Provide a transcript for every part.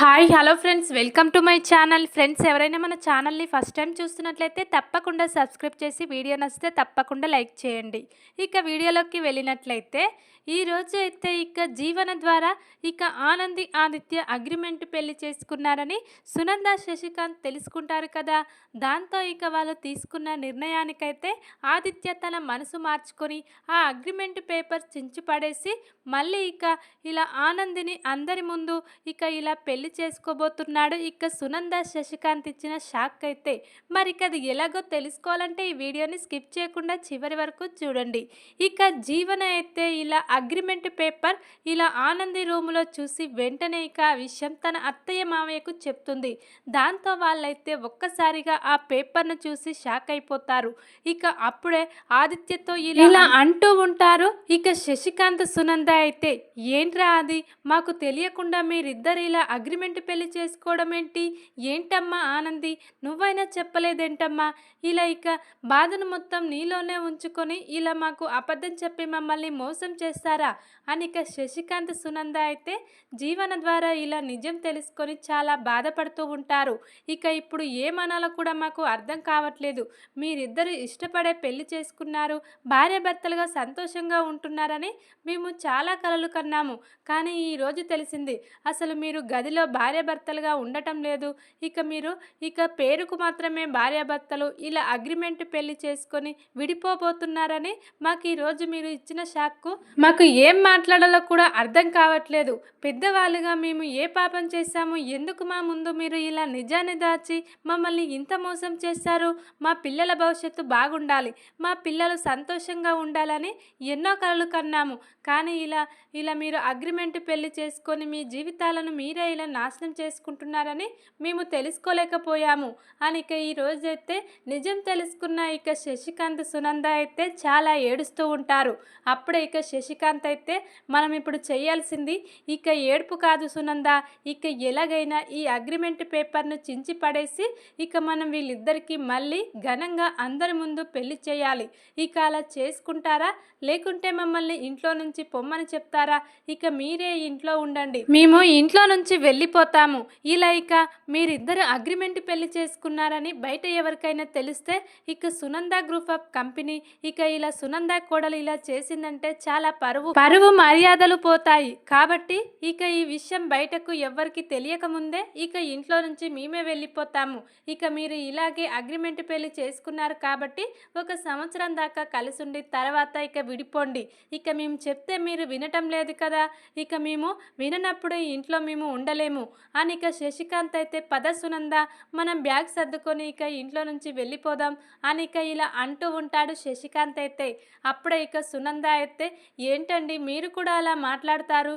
Hi hello friends. Welcome to my channel. Friends ఎవరైనా మన ఛానల్ని ఫస్ట్ టైం చూస్తున్నట్లయితే తప్పకుండా సబ్స్క్రైబ్ చేసి వీడియో నచ్చితే తప్పకుండా లైక్ చేయండి. ఇక వీడియోలోకి వెళ్ళినట్లయితే ఈరోజు అయితే ఇక జీవన ద్వారా ఇక ఆనంది ఆదిత్య అగ్రిమెంట్ పెళ్ళి చేసుకున్నారని సునంద శశికాంత్ తెలుసుకుంటారు కదా. దాంతో ఇక వాళ్ళు తీసుకున్న నిర్ణయానికైతే ఆదిత్య తన మనసు మార్చుకొని ఆ అగ్రిమెంట్ పేపర్ చించిపడేసి మళ్ళీ ఇక ఇలా ఆనందిని అందరి ముందు ఇక ఇలా పెళ్ళి చేసుకోబోతున్నాడు. ఇక సునంద శశికాంత్ ఇచ్చిన షాక్ అయితే మరి అది ఎలాగో తెలుసుకోవాలంటే ఈ వీడియోని స్కిప్ చేయకుండా చివరి వరకు చూడండి. ఇక జీవన అయితే ఇలా అగ్రిమెంట్ పేపర్ ఇలా ఆనంది రూములో చూసి వెంటనే ఇక ఆ విషయం తన అత్తయ్య మామయ్యకు చెప్తుంది. దాంతో వాళ్ళైతే ఒక్కసారిగా ఆ పేపర్ను చూసి షాక్ అయిపోతారు. ఇక అప్పుడే ఆదిత్యతో ఇలా ఇలా అంటూ ఉంటారు. ఇక శశికాంత్ సునంద అయితే ఏంట్రా అది? మాకు తెలియకుండా మీరిద్దరు ఇలా అగ్రిమెంట్ పెళ్ళి చేసుకోవడం ఏంటి ఏంటమ్మా ఆనంది? నువ్వైనా చెప్పలేదేంటమ్మా? ఇలా ఇక బాధను మొత్తం నీలోనే ఉంచుకొని ఇలా మాకు అబద్ధం చెప్పి మమ్మల్ని మోసం చేస్తారా? అని ఇక శశికాంత్ సునంద అయితే జీవన ద్వారా ఇలా నిజం తెలుసుకొని చాలా బాధపడుతూ ఉంటారు. ఇక ఇప్పుడు ఏమనాలో కూడా మాకు అర్థం కావట్లేదు. మీరిద్దరు ఇష్టపడే పెళ్ళి చేసుకున్నారు. భార్యాభర్తలుగా సంతోషంగా ఉంటున్నారని మేము చాలా కలలు కన్నాము. కానీ ఈ రోజు తెలిసింది. అసలు మీరు గదిలో భార్యాభర్తలుగా ఉండటం లేదు. ఇక మీరు ఇక పేరుకు మాత్రమే భార్యాభర్తలు ఇలా అగ్రిమెంట్ పెళ్ళి చేసుకొని విడిపోబోతున్నారని మాకు ఈరోజు మీరు ఇచ్చిన షాక్కు మాకు ఏం మాట్లాడాలో కూడా అర్థం కావట్లేదు. పెద్దవాళ్ళుగా మేము ఏ పాపం చేశాము? ఎందుకు మా ముందు మీరు ఇలా నిజాన్ని దాచి మమ్మల్ని ఇంత మోసం చేశారు? మా పిల్లల భవిష్యత్తు బాగుండాలి. మా పిల్లలు సంతోషంగా ఉండాలని ఎన్నో కలలు కన్నాము. కానీ ఇలా ఇలా మీరు అగ్రిమెంట్ పెళ్ళి చేసుకొని మీ జీవితాలను మీరే ఇలా నాశనం చేసుకుంటున్నారని మేము తెలుసుకోలేకపోయాము. అని ఇక ఈ రోజైతే నిజం తెలుసుకున్న ఇక శశికాంత్ సునంద అయితే చాలా ఏడుస్తూ ఉంటారు. అప్పుడే ఇక శశికాంత్ అయితే మనం ఇప్పుడు చేయాల్సింది ఇక ఏడుపు కాదు సునంద ఇక ఎలాగైనా ఈ అగ్రిమెంట్ పేపర్ను చించి పడేసి ఇక మనం వీళ్ళిద్దరికీ మళ్ళీ ఘనంగా అందరి ముందు పెళ్ళి చేయాలి. ఇక అలా చేసుకుంటారా? లేకుంటే మమ్మల్ని ఇంట్లో నుంచి పొమ్మని చెప్తారా? ఇక మీరే ఇంట్లో ఉండండి. మేము ఇంట్లో నుంచి వెళ్ళి వెళ్ళిపోతాము. ఇలా ఇక మీరిద్దరు అగ్రిమెంట్ పెళ్ళి చేసుకున్నారని బయట ఎవరికైనా తెలిస్తే ఇక సునంద గ్రూప్ ఆఫ్ కంపెనీ ఇక ఇలా సునంద కోడలు ఇలా చేసిందంటే చాలా పరువు. పరువు మర్యాదలు పోతాయి. కాబట్టి ఇక ఈ విషయం బయటకు ఎవ్వరికి తెలియకముందే ఇక ఇంట్లో నుంచి మేమే వెళ్ళిపోతాము. ఇక మీరు ఇలాగే అగ్రిమెంట్ పెళ్ళి చేసుకున్నారు కాబట్టి ఒక సంవత్సరం దాకా కలిసిండి తర్వాత ఇక విడిపోండి. ఇక మేము చెప్తే మీరు వినటం లేదు కదా. ఇక మేము విననప్పుడు ఇంట్లో మేము ఉండలేము. అని ఇక శశికాంత్ అయితే పద సునంద మనం బ్యాగ్ సర్దుకొని ఇక ఇంట్లో నుంచి వెళ్ళిపోదాం అని ఇక ఇలా అంటూ ఉంటాడు శశికాంత్ అయితే. అప్పుడే ఇక సునంద అయితే ఏంటండి మీరు కూడా అలా మాట్లాడతారు?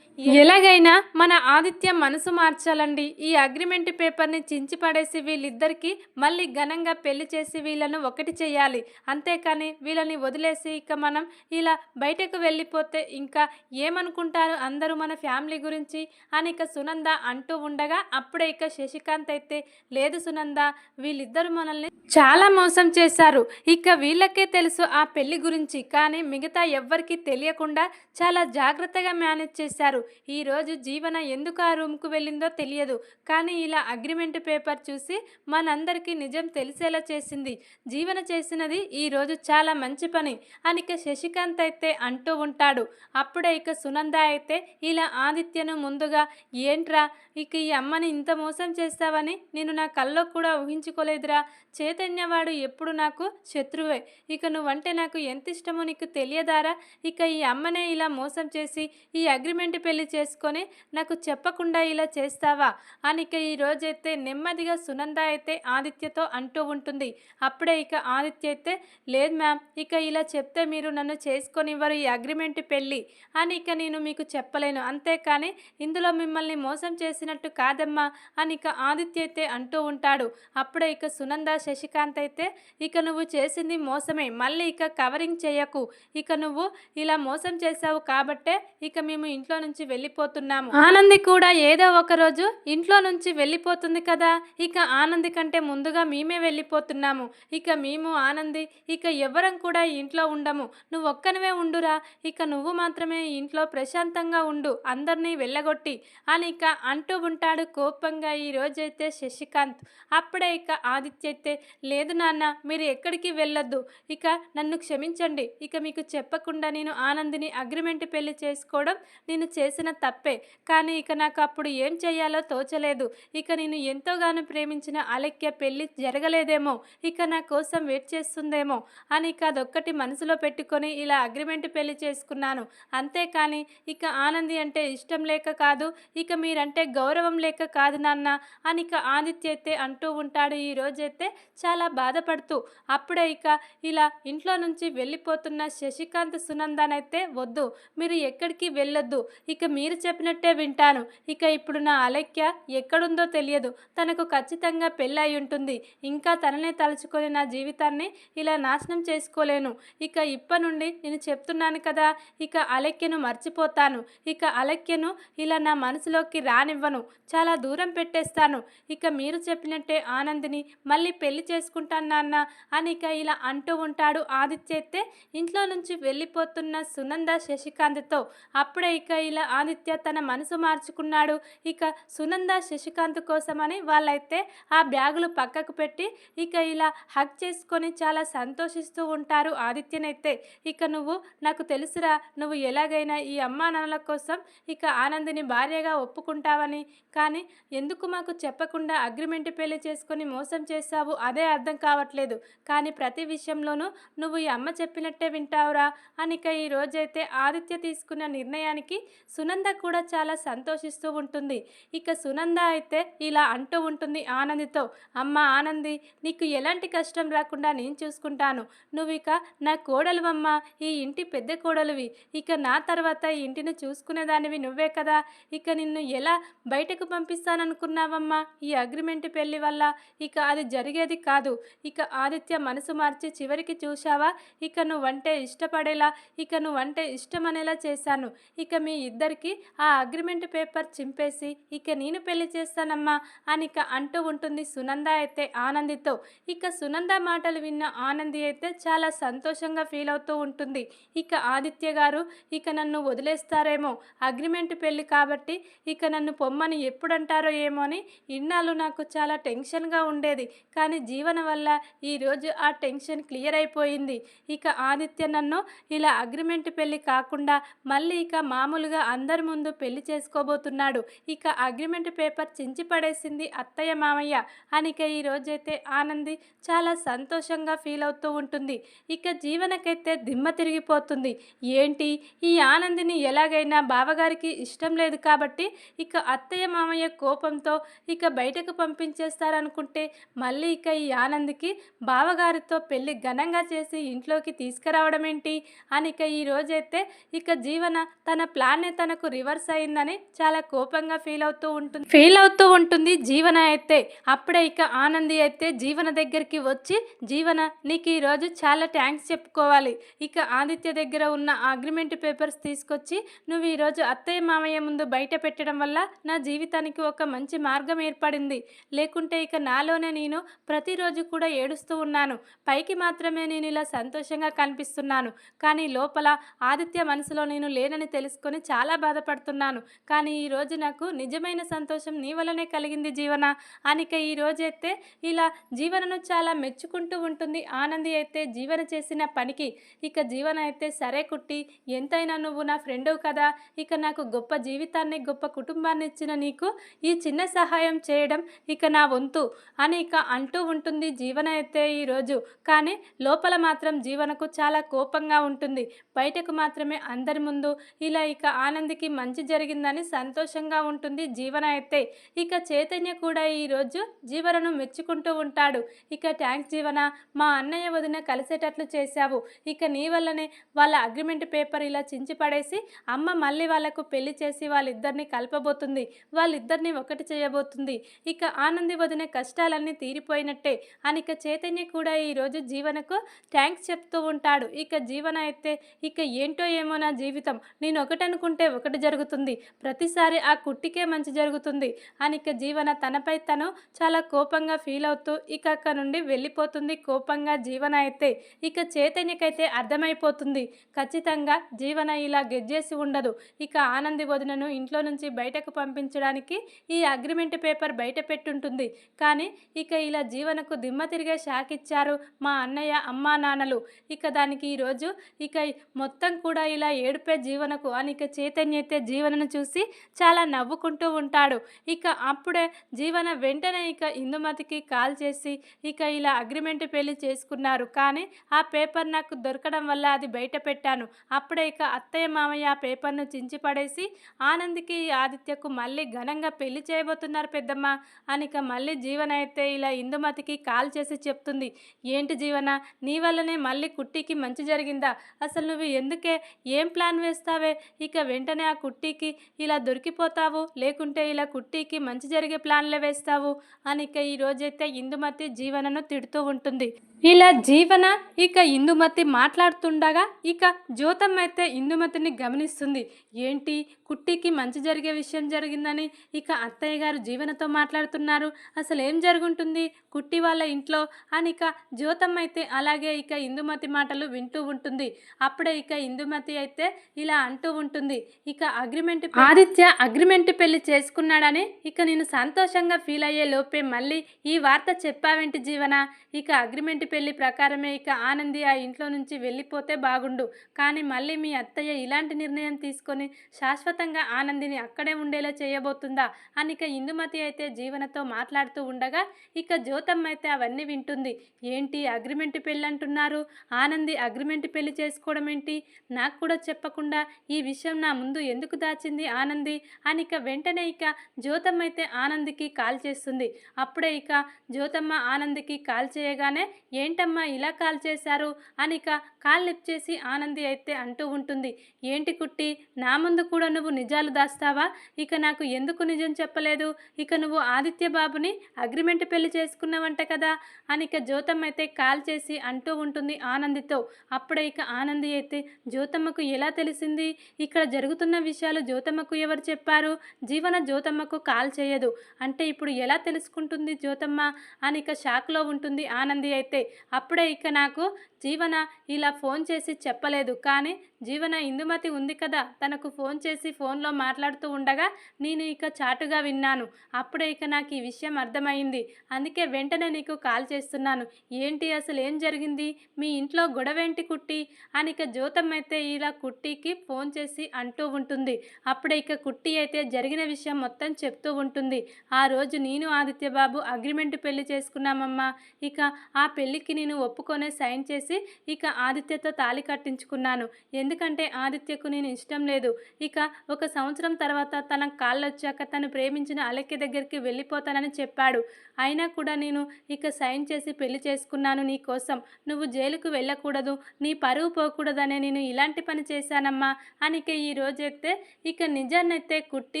ఎలాగైనా మన ఆదిత్య మనసు మార్చాలండి. ఈ అగ్రిమెంట్ పేపర్ని చించి పడేసి వీళ్ళిద్దరికీ మళ్ళీ ఘనంగా పెళ్ళి చేసి వీళ్ళను ఒకటి చేయాలి. అంతేకాని వీళ్ళని వదిలేసి ఇక మనం ఇలా బయటకు వెళ్ళిపోతే ఇంకా ఏమనుకుంటారు అందరూ మన ఫ్యామిలీ గురించి? అని ఇక సునంద అంటూ ఉండగా అప్పుడే ఇక శశికాంత్ అయితే లేదు సునంద వీళ్ళిద్దరు మనల్ని చాలా మోసం చేశారు. ఇక వీళ్ళకే తెలుసు ఆ పెళ్ళి గురించి. కానీ మిగతా ఎవ్వరికీ తెలియకుండా చాలా జాగ్రత్తగా మేనేజ్ చేశారు. ఈరోజు జీవన ఎందుకు ఆ రూమ్కు వెళ్ళిందో తెలియదు. కానీ ఇలా అగ్రిమెంట్ పేపర్ చూసి మనందరికీ నిజం తెలిసేలా చేసింది. జీవన చేసినది ఈరోజు చాలా మంచి పని అని ఇక శశికాంత్ అయితే అంటూ ఉంటాడు. అప్పుడే ఇక సునంద అయితే ఇలా ఆదిత్యను ముందుగా ఏంట్రా ఇక ఈ అమ్మని ఇంత మోసం చేస్తావని నేను నా కల్లో కూడా ఊహించుకోలేదురా. చైతన్యవాడు ఎప్పుడు నాకు శత్రువే. ఇక నువ్వంటే నాకు ఎంత ఇష్టమో నీకు తెలియదారా? ఇక ఈ అమ్మనే ఇలా మోసం చేసి ఈ అగ్రిమెంట్ పెళ్ళి చేసుకొని నాకు చెప్పకుండా ఇలా చేస్తావా? అని ఇక ఈ రోజైతే నెమ్మదిగా సునంద అయితే ఆదిత్యతో అంటూ ఉంటుంది. అప్పుడే ఇక ఆదిత్య అయితే లేదు మ్యామ్ ఇక ఇలా చెప్తే మీరు నన్ను చేసుకొనివ్వరు ఈ అగ్రిమెంట్ పెళ్ళి అని ఇక నేను మీకు చెప్పలేను. అంతేకాని ఇందులో మిమ్మల్ని మోసం చేసి చేసినట్టు కాదమ్మా అని ఇక ఆదిత్య అయితే అంటూ ఉంటాడు. అప్పుడే ఇక సునంద శశికాంత్ అయితే ఇక నువ్వు చేసింది మోసమే మళ్ళీ ఇక కవరింగ్ చేయకు. ఇక నువ్వు ఇలా మోసం చేశావు కాబట్టే ఇక మేము ఇంట్లో నుంచి వెళ్ళిపోతున్నాము. ఆనంది కూడా ఏదో ఒక రోజు ఇంట్లో నుంచి వెళ్ళిపోతుంది కదా. ఇక ఆనంది కంటే ముందుగా మేమే వెళ్ళిపోతున్నాము. ఇక మేము ఆనంది ఇక ఎవరం కూడా ఇంట్లో ఉండము. నువ్వు ఒక్కనివే ఉండురా. ఇక నువ్వు మాత్రమే ఇంట్లో ప్రశాంతంగా ఉండు అందరినీ వెళ్ళగొట్టి అని ఇక అంటూ ఉంటాడు కోపంగా. ఈ రోజైతే శశికాంత్. అప్పుడే ఇక ఆదిత్య అయితే లేదు నాన్న మీరు ఎక్కడికి వెళ్ళొద్దు. ఇక నన్ను క్షమించండి. ఇక మీకు చెప్పకుండా నేను ఆనందిని అగ్రిమెంట్ పెళ్ళి చేసుకోవడం నేను చేసిన తప్పే. కానీ ఇక నాకు అప్పుడు ఏం చేయాలో తోచలేదు. ఇక నేను ఎంతోగానో ప్రేమించిన అలెక్య పెళ్ళి జరగలేదేమో. ఇక నా కోసం వెయిట్ చేస్తుందేమో అని ఇక అదొక్కటి మనసులో పెట్టుకొని ఇలా అగ్రిమెంట్ పెళ్ళి చేసుకున్నాను. అంతేకాని ఇక ఆనంది అంటే ఇష్టం లేక కాదు. ఇక మీరంటే గౌరవం. గౌరవం లేక కాదు నాన్న అని ఇక ఆదిత్య అయితే అంటూ ఉంటాడు. ఈ రోజైతే చాలా బాధపడుతూ అప్పుడే ఇక ఇలా ఇంట్లో నుంచి వెళ్ళిపోతున్న శశికాంత్ సునందానైతే వద్దు మీరు ఎక్కడికి వెళ్ళొద్దు ఇక మీరు చెప్పినట్టే వింటాను. ఇక ఇప్పుడు నా అలక్య ఎక్కడుందో తెలియదు తనకు ఖచ్చితంగా పెళ్ళై ఉంటుంది. ఇంకా తననే తలుచుకొని నా జీవితాన్ని ఇలా నాశనం చేసుకోలేను. ఇక ఇప్పటి నుండి నేను చెప్తున్నాను కదా ఇక అలక్యను మర్చిపోతాను. ఇక అలక్యను ఇలా నా మనసులోకి రానివ్వ ఇవ్వను. చాలా దూరం పెట్టేస్తాను. ఇక మీరు చెప్పినట్టే ఆనందిని మళ్ళీ పెళ్ళి చేసుకుంటాను నాన్న అని ఇక ఇలా అంటూ ఉంటాడు ఆదిత్య అయితే ఇంట్లో నుంచి వెళ్ళిపోతున్న సునంద శశికాంత్తో. అప్పుడే ఇక ఇలా ఆదిత్య తన మనసు మార్చుకున్నాడు. ఇక సునంద శశికాంత్ కోసమని వాళ్ళైతే ఆ బ్యాగులు పక్కకు పెట్టి ఇక ఇలా హక్ చేసుకొని చాలా సంతోషిస్తూ ఉంటారు ఆదిత్యనైతే. ఇక నువ్వు నాకు తెలుసురా నువ్వు ఎలాగైనా ఈ అమ్మా నాన్నల కోసం ఇక ఆనందిని భార్యగా ఒప్పుకుంటావని కానీ ఎందుకు మాకు చెప్పకుండా అగ్రిమెంట్ పెళ్ళి చేసుకొని మోసం చేశావు? అదే అర్థం కావట్లేదు. కానీ ప్రతి విషయంలోనూ నువ్వు ఈ అమ్మ చెప్పినట్టే వింటావురా? అనిక ఈ రోజైతే ఆదిత్య తీసుకున్న నిర్ణయానికి సునంద కూడా చాలా సంతోషిస్తూ ఉంటుంది. ఇక సునంద అయితే ఇలా అంటూ ఉంటుంది ఆనందితో. అమ్మ ఆనంది నీకు ఎలాంటి కష్టం రాకుండా నేను చూసుకుంటాను. నువ్వు ఇక నా కోడలువమ్మ ఈ ఇంటి పెద్ద కోడలువి. ఇక నా తర్వాత ఈ ఇంటిని చూసుకునేదానివి నువ్వే కదా? ఇక నిన్ను ఎలా బయటకు పంపిస్తాననుకున్నావమ్మా. ఈ అగ్రిమెంట్ పెళ్ళి వల్ల ఇక అది జరిగేది కాదు. ఇక ఆదిత్య మనసు మార్చి చివరికి చూశావా? ఇక నువ్వంటే ఇష్టపడేలా ఇక నువ్వంటే ఇష్టమనేలా చేశాను. ఇక మీ ఇద్దరికి ఆ అగ్రిమెంట్ పేపర్ చింపేసి ఇక నేను పెళ్ళి చేస్తానమ్మా అని ఇక అంటూ ఉంటుంది సునంద అయితే ఆనందితో. ఇక సునంద మాటలు విన్న ఆనంది అయితే చాలా సంతోషంగా ఫీల్ అవుతూ ఉంటుంది. ఇక ఆదిత్య గారు ఇక నన్ను వదిలేస్తారేమో. అగ్రిమెంట్ పెళ్ళి కాబట్టి ఇక నన్ను బొమ్మని ఎప్పుడంటారో ఏమో అని ఇన్నాళ్ళు నాకు చాలా టెన్షన్గా ఉండేది. కానీ జీవన వల్ల ఈరోజు ఆ టెన్షన్ క్లియర్ అయిపోయింది. ఇక ఆదిత్య నన్ను ఇలా అగ్రిమెంట్ పెళ్ళి కాకుండా మళ్ళీ ఇక మామూలుగా అందరి ముందు పెళ్ళి చేసుకోబోతున్నాడు. ఇక అగ్రిమెంట్ పేపర్ చించి పడేసింది అత్తయ్య మామయ్య. అనిక ఈ రోజైతే ఆనంది చాలా సంతోషంగా ఫీల్ అవుతూ ఉంటుంది. ఇక జీవనకైతే దిమ్మ తిరిగిపోతుంది. ఏంటి? ఈ ఆనందిని ఎలాగైనా బావగారికి ఇష్టం లేదు కాబట్టి ఇక అత్త అత్తయ్య మామయ్య కోపంతో ఇక బయటకు పంపించేస్తారనుకుంటే మళ్ళీ ఇక ఈ ఆనందికి బావగారితో పెళ్ళి ఘనంగా చేసి ఇంట్లోకి తీసుకురావడం ఏంటి అని ఇక ఈ రోజైతే ఇక జీవన తన ప్లాన్నే తనకు రివర్స్ అయిందని చాలా కోపంగా ఫీల్ అవుతూ ఉంటుంది. ఫీల్ అవుతూ ఉంటుంది జీవన అయితే. అప్పుడే ఇక ఆనంది అయితే జీవన దగ్గరికి వచ్చి జీవన నీకు ఈరోజు చాలా థ్యాంక్స్ చెప్పుకోవాలి. ఇక ఆదిత్య దగ్గర ఉన్న అగ్రిమెంట్ పేపర్స్ తీసుకొచ్చి నువ్వు ఈరోజు అత్తయ్య మామయ్య ముందు బయట పెట్టడం వల్ల నా జీవితానికి ఒక మంచి మార్గం ఏర్పడింది. లేకుంటే ఇక నాలోనే నేను ప్రతిరోజు కూడా ఏడుస్తూ ఉన్నాను. పైకి మాత్రమే నేను ఇలా సంతోషంగా కనిపిస్తున్నాను. కానీ లోపల ఆదిత్య మనసులో నేను లేనని తెలుసుకొని చాలా బాధపడుతున్నాను. కానీ ఈరోజు నాకు నిజమైన సంతోషం నీ వల్లనే కలిగింది జీవన. అనిక ఈ రోజైతే ఇలా జీవనను చాలా మెచ్చుకుంటూ ఉంటుంది. ఆనంది అయితే జీవన చేసిన పనికి. ఇక జీవన అయితే సరే కుట్టి ఎంతైనా నువ్వు నా ఫ్రెండు కదా. ఇక నాకు గొప్ప జీవితాన్ని గొప్ప కుటుంబాన్ని ఇచ్చిన నీకు ఈ చిన్న సహాయం చేయడం ఇక నా వంతు అని ఇక అంటూ ఉంటుంది జీవన అయితే ఈరోజు కానీ లోపల మాత్రం జీవనకు చాలా కోపంగా ఉంటుంది. బయటకు మాత్రమే అందరి ముందు ఇలా ఇక ఆనందికి మంచి జరిగిందని సంతోషంగా ఉంటుంది జీవన అయితే ఇక చైతన్య కూడా ఈరోజు జీవనను మెచ్చుకుంటూ ఉంటాడు. ఇక ట్యాంక్స్ జీవన మా అన్నయ్య వదిన కలిసేటట్లు చేశావు. ఇక నీ వల్లనే వాళ్ళ అగ్రిమెంట్ పేపర్ ఇలా చించి పడేసి అమ్మ మళ్ళీ వాళ్ళకు పెళ్ళి చేసి వాళ్ళిద్దరిని కలపబోతుంది. వాళ్ళిద్దరిని ఒకటి చేయబోతుంది. ఇక ఆనంది వదిన కష్టాలన్నీ తీరిపోయినట్టే. అనిక చైతన్య కూడా ఈరోజు జీవనకు థ్యాంక్స్ చెప్తూ ఉంటాడు. ఇక జీవన అయితే ఇక ఏంటో ఏమో నా జీవితం. నేను ఒకటనుకుంటే ఒకటి జరుగుతుంది. ప్రతిసారి ఆ కుట్టికే మంచి జరుగుతుంది. అని ఇక జీవన తనపై తను చాలా కోపంగా ఫీల్ అవుతూ ఇక అక్కడ నుండి వెళ్ళిపోతుంది కోపంగా జీవన అయితే. ఇక చైతన్యకైతే అర్థమైపోతుంది. ఖచ్చితంగా జీవన ఇలా గెజ్జేసి ఉండదు. ఇక ఆనంది వదినను ఇంట్లో నుంచి బయటకు పంపి పంపించడానికి ఈ అగ్రిమెంట్ పేపర్ బయట పెట్టుంటుంది. కానీ ఇక ఇలా జీవనకు దిమ్మ తిరిగే షాక్ ఇచ్చారు మా అన్నయ్య అమ్మా నాన్నలు. ఇక దానికి ఈరోజు ఇక మొత్తం కూడా ఇలా ఏడుపే జీవనకు అని ఇక చైతన్య అయితే జీవనను చూసి చాలా నవ్వుకుంటూ ఉంటాడు. ఇక అప్పుడే జీవన వెంటనే ఇక ఇందుమతికి కాల్ చేసి ఇక ఇలా అగ్రిమెంట్ పెళ్ళి చేసుకున్నారు. కానీ ఆ పేపర్ నాకు దొరకడం వల్ల అది బయట పెట్టాను. అప్పుడే ఇక అత్తయ్య మామయ్య ఆ పేపర్ను చించి పడేసి ఆనంద్కి ఆదిత్యకు మళ్ళీ ఘనంగా పెళ్ళి చేయబోతున్నారు పెద్దమ్మ. అనిక మళ్ళీ జీవన అయితే ఇలా ఇందుమతికి కాల్ చేసి చెప్తుంది. ఏంటి జీవన నీ వల్లనే మళ్ళీ కుట్టికి మంచి జరిగిందా? అసలు నువ్వు ఎందుకే ఏం ప్లాన్ వేస్తావే? ఇక వెంటనే ఆ కుట్టికి ఇలా దొరికిపోతావు. లేకుంటే ఇలా కుట్టికి మంచి జరిగే ప్లాన్లే వేస్తావు. అనిక ఈ రోజైతే ఇందుమతి జీవనను తిడుతూ ఉంటుంది. ఇలా జీవన ఇక ఇందుమతి మాట్లాడుతుండగా ఇక జ్యోతమ్మ అయితే ఇందుమతిని గమనిస్తుంది. ఏంటి? కుట్టికి మంచి జరిగే విషయం జరిగిందని ఇక అత్తయ్య గారు జీవనతో మాట్లాడుతున్నారు. అసలు ఏం జరుగుంటుంది? కుట్టి వాళ్ళ ఇంట్లో అని ఇక జ్యోతమ్మ అయితే అలాగే ఇక ఇందుమతి మాటలు వింటూ ఉంటుంది. అప్పుడే ఇక ఇందుమతి అయితే ఇలా అంటూ ఉంటుంది. ఇక అగ్రిమెంట్ ఆదిత్య అగ్రిమెంట్ పెళ్ళి చేసుకున్నాడని ఇక నేను సంతోషంగా ఫీల్ అయ్యే లోపే మళ్ళీ ఈ వార్త చెప్పావేంటి జీవన? ఇక అగ్రిమెంట్ పెళ్ళి ప్రకారమే ఇక ఆనంది ఆ ఇంట్లో నుంచి వెళ్ళిపోతే బాగుండు. కానీ మళ్ళీ మీ అత్తయ్య ఇలాంటి నిర్ణయం తీసుకొని శాశ్వతంగా ఆనందిని అక్కడే ఉండేలా చేయబోతుందా? అని ఇక ఇందుమతి అయితే జీవనతో మాట్లాడుతూ ఉండగా ఇక జ్యోతమ్మ అయితే అవన్నీ వింటుంది. ఏంటి అగ్రిమెంట్ పెళ్ళి అంటున్నారు ఆనంది అగ్రిమెంట్ పెళ్ళి చేసుకోవడం ఏంటి? నాకు కూడా చెప్పకుండా ఈ విషయం నా ముందు ఎందుకు దాచింది ఆనంది? అని ఇక వెంటనే ఇక జ్యోతమ్మ అయితే ఆనందికి కాల్ చేస్తుంది. అప్పుడే ఇక జ్యోతమ్మ ఆనందికి కాల్ చేయగానే ఏంటమ్మా ఇలా కాల్ చేశారు? అని ఇక కాల్ లిఫ్ట్ చేసి ఆనంది అయితే అంటూ ఉంటుంది. ఏంటి కుట్టి నా ముందు కూడా నువ్వు నిజాలు దాస్తావా? ఇక నాకు ఎందుకు నిజం చెప్పలేదు? ఇక నువ్వు ఆదిత్య బాబుని అగ్రిమెంట్ పెళ్ళి చేసుకున్నావంట కదా? అని ఇక జ్యోతమ్మ అయితే కాల్ చేసి అంటూ ఉంటుంది ఆనందితో. అప్పుడే ఇక ఆనంది అయితే జ్యోతమ్మకు ఎలా తెలిసింది? ఇక్కడ జరుగుతున్న విషయాలు జ్యోతమ్మకు ఎవరు చెప్పారు? జీవన జ్యోతమ్మకు కాల్ చేయదు. అంటే ఇప్పుడు ఎలా తెలుసుకుంటుంది జ్యోతమ్మ? అని ఇక షాక్లో ఉంటుంది ఆనంది అయితే. అప్పుడే ఇక నాకు జీవన ఇలా ఫోన్ చేసి చెప్పలేదు. కానీ జీవన ఇందుమతి ఉంది కదా తనకు ఫోన్ చేసి ఫోన్లో మాట్లాడుతూ ఉండగా నేను ఇక చాటుగా విన్నాను. అప్పుడే ఇక నాకు ఈ విషయం అర్థమైంది. అందుకే వెంటనే నీకు కాల్ చేస్తున్నాను. ఏంటి అసలు ఏం జరిగింది? మీ ఇంట్లో గొడవేంటి కుట్టి? అని ఇక జ్యోతం అయితే ఇలా కుట్టికి ఫోన్ చేసి అంటూ ఉంటుంది. అప్పుడే ఇక కుట్టి అయితే జరిగిన విషయం మొత్తం చెప్తూ ఉంటుంది. ఆ రోజు నేను ఆదిత్య బాబు అగ్రిమెంట్ పెళ్ళి చేసుకున్నామమ్మా. ఇక ఆ పెళ్ళికి నేను ఒప్పుకొనే సైన్ చేసి ఇక ఆదిత్యతో తాళి కట్టించుకున్నాను. ఎందుకంటే ఆదిత్యకు నేను ఇష్టం లేదు. ఇక ఒక సంవత్సరం తర్వాత తన కాళ్ళు వచ్చాక తను ప్రేమించిన అలెక్కి దగ్గరికి వెళ్ళిపోతానని చెప్పాడు. అయినా కూడా నేను ఇక సైన్ చేసి పెళ్ళి చేసుకున్నాను నీ కోసం. నువ్వు జైలుకు వెళ్ళకూడదు నీ పరువు పోకూడదనే నేను ఇలాంటి పని చేశానమ్మా అనిక ఈ ఈ రోజైతే ఇక నిజాన్నైతే కుట్టి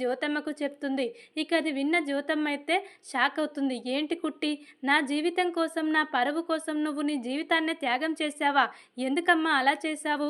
జ్యోతమ్మకు చెప్తుంది. ఇక అది విన్న జ్యోతమ్మ అయితే షాక్ అవుతుంది. ఏంటి కుట్టి? నా జీవితం కోసం నా పరువు కోసం నువ్వు నీ జీవితాన్నే త్యాగం చేశావా? ఎందుకమ్మా అలా చేశావు?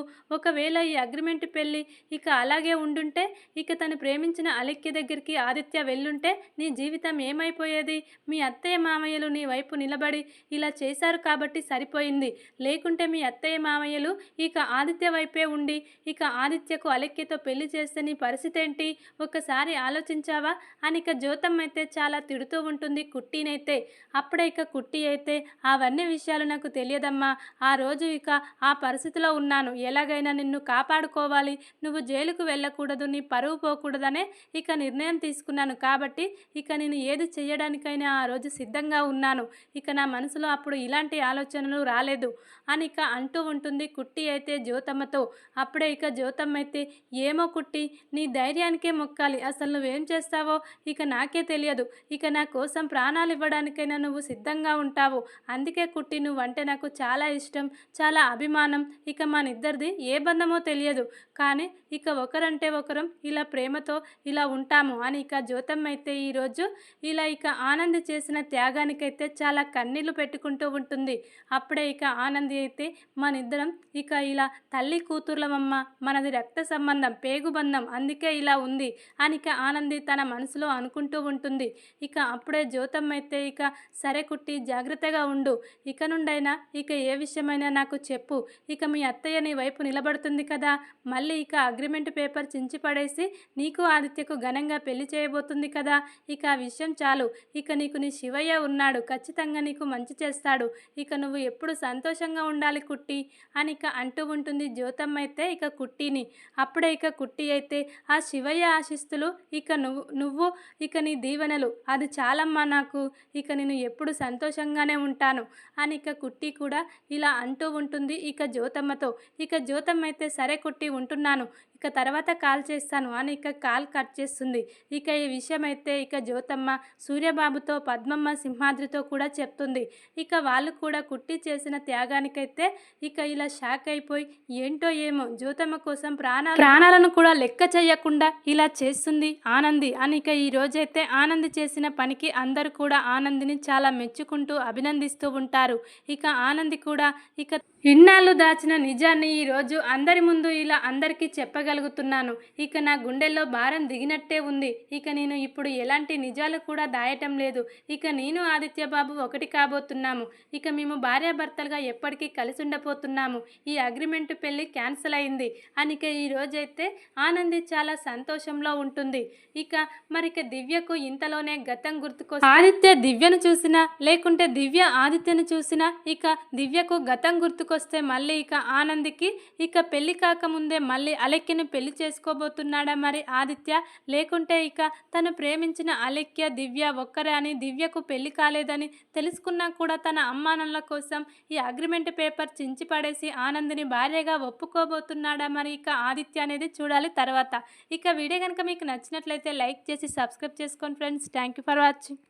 ఒకవేళ ఈ అగ్రిమెంట్ పెళ్ళి ఇక అలాగే ఉండుంటే ఇక తను ప్రేమించిన అలెక్కి దగ్గరికి ఆదిత్య వెళ్ళుంటే నీ జీవితం ఏమైపోయేది? మీ అత్తయ్య మామయ్యలు నీ వైపు నిలబడి ఇలా చేశారు కాబట్టి సరిపోయింది. లేకుంటే మీ అత్తయ్య మామయ్యలు ఇక ఆదిత్య వైపే ఉండి ఇక ఆదిత్యకు అలెక్కితో పెళ్ళి చేస్తే నీ పరిస్థితి ఏంటి? ఒకసారి ఆలోచించావా? అని ఇక జ్యోతం అయితే చాలా తిడుతూ ఉంటుంది కుట్టినైతే. అప్పుడే ఇక కుట్టి అయితే అవన్నీ విషయాలు నాకు తెలియదమ్మా. ఆ రోజు ఇక ఆ పరిస్థితిలో ఉన్నాను. ఎలాగైనా నిన్ను కాపాడుకోవాలి. నువ్వు జైలుకు వెళ్ళకూడదు. నీ పరువు పోకూడదనే ఇక నిర్ణయం తీసుకున్నాను. కాబట్టి ఇక నేను ఏది చేయడానికైనా ఆ రోజు సిద్ధంగా ఉన్నాను. ఇక నా మనసులో అప్పుడు ఇలాంటి ఆలోచనలు రాలేదు. అని ఇక అంటూ ఉంటుంది కుట్టి అయితే జ్యోతమ్మతో. అప్పుడే ఇక జ్యోతమ్మ అయితే ఏమో కుట్టి నీ ధైర్యానికే మొక్కాలి. అసలు నువ్వేం చేస్తావో ఇక నాకే తెలియదు. ఇక నా కోసం ప్రాణాలు ఇవ్వడానికైనా నువ్వు సిద్ధంగా ఉంటావు. అందుకే కుట్టి నువ్వంటే నాకు చాలా ఇష్టం చాలా అభిమానం. ఇక మనిద్దరిది ఏ బంధమో తెలియదు. కానీ ఇక ఒకరంటే ఒకరం ఇలా ప్రేమతో ఇలా ఉంటాము అని ఇక జ్యోతమ్మ అయితే ఈరోజు ఇలా ఇక ఆనంది చేసిన త్యాగానికైతే చాలా కన్నీళ్ళు పెట్టుకుంటూ ఉంటుంది. అప్పుడే ఇక ఆనంది అయితే మనిద్దరం ఇక ఇలా తల్లి కూతుర్లమమ్మ మనది రక్త సంబంధం పేగుబంధం అందుకే ఇలా ఉంది అని ఇక ఆనంది తన మనసులో అనుకుంటూ ఉంటుంది. ఇక అప్పుడే జ్యోతమ్మ అయితే ఇక సరే కుట్టి జాగ్రత్తగా ఉండు. ఇక నుండైనా ఇక ఏ విషయమైనా నాకు చెప్పు. ఇక మీ అత్తయ్య నీ వైపు నిలబడుతుంది అయిపోతుంది కదా. మళ్ళీ ఇక అగ్రిమెంట్ పేపర్ చించి పడేసి నీకు ఆదిత్యకు ఘనంగా పెళ్ళి చేయబోతుంది కదా. ఇక ఆ విషయం చాలు. ఇక నీకు నీ శివయ్య ఉన్నాడు. ఖచ్చితంగా నీకు మంచి చేస్తాడు. ఇక నువ్వు ఎప్పుడు సంతోషంగా ఉండాలి కుట్టి అని ఇక అంటూ ఉంటుంది జ్యోతమ్మ అయితే ఇక కుట్టిని. అప్పుడే ఇక కుట్టి అయితే ఆ శివయ్య ఆశిస్తులు ఇక నువ్వు నువ్వు ఇక నీ దీవెనలు. అది చాలమ్మా నాకు. ఇక నేను ఎప్పుడు సంతోషంగానే ఉంటాను అని ఇక కుట్టి కూడా ఇలా అంటూ ఉంటుంది ఇక జ్యోతమ్మతో. ఇక జ్యోతమ్మ అయితే సరే కుట్టి ఉంటున్నాను ఇక తర్వాత కాల్ చేస్తాను అని ఇక కాల్ కట్ చేస్తుంది. ఇక ఈ విషయం అయితే ఇక జ్యోతమ్మ సూర్యబాబుతో పద్మమ్మ సింహాద్రితో కూడా చెప్తుంది. ఇక వాళ్ళు కూడా కుట్టి చేసిన త్యాగానికైతే ఇక ఇలా షాక్ అయిపోయి ఏంటో ఏమో జ్యోతమ్మ కోసం ప్రాణాలు ప్రాణాలను కూడా లెక్క చేయకుండా ఇలా చేస్తుంది ఆనంది అని ఇక ఈ రోజైతే ఆనంది చేసిన పనికి అందరూ కూడా ఆనందిని చాలా మెచ్చుకుంటూ అభినందిస్తూ ఉంటారు. ఇక ఆనంది కూడా ఇక ఇన్నాళ్ళు దాచిన నిజాన్ని ఈరోజు అందరి ముందు ఇలా అందరికీ చెప్పగలుగుతున్నాను ఇక నా గుండెల్లో భారం దిగినట్టే ఉంది. ఇక నేను ఇప్పుడు ఎలాంటి నిజాలు కూడా దాయటం లేదు. ఇక నేను ఆదిత్య బాబు ఒకటి కాబోతున్నాము. ఇక మేము భార్యాభర్తలుగా ఎప్పటికీ కలిసి ఉండబోతున్నాము ఈ అగ్రిమెంట్ పెళ్ళి క్యాన్సిల్ అయింది. అనిక ఈ రోజైతే ఆనంది చాలా సంతోషంలో ఉంటుంది. ఇక మరిక దివ్యకు ఇంతలోనే గతం గుర్తుకొ ఆదిత్య దివ్యను చూసినా లేకుంటే దివ్య ఆదిత్యను చూసినా ఇక దివ్యకు గతం గుర్తుకొస్తే మళ్ళీ ఇక ఆనందికి ఇక పెళ్ళి కాకముందే మళ్ళీ తను పెళ్ళి చేసుకోబోతున్నాడా మరి ఆదిత్య? లేకుంటే ఇక తను ప్రేమించిన అలెక్య దివ్య ఒక్కరే అని దివ్యకు పెళ్ళి కాలేదని తెలుసుకున్నా కూడా తన అమ్మానల కోసం ఈ అగ్రిమెంట్ పేపర్ చించిపడేసి ఆనందిని భార్యగా ఒప్పుకోబోతున్నాడా మరి ఇక ఆదిత్య అనేది చూడాలి తర్వాత. ఇక వీడియో కనుక మీకు నచ్చినట్లయితే లైక్ చేసి సబ్స్క్రైబ్ చేసుకోండి friends. Thank you for watching.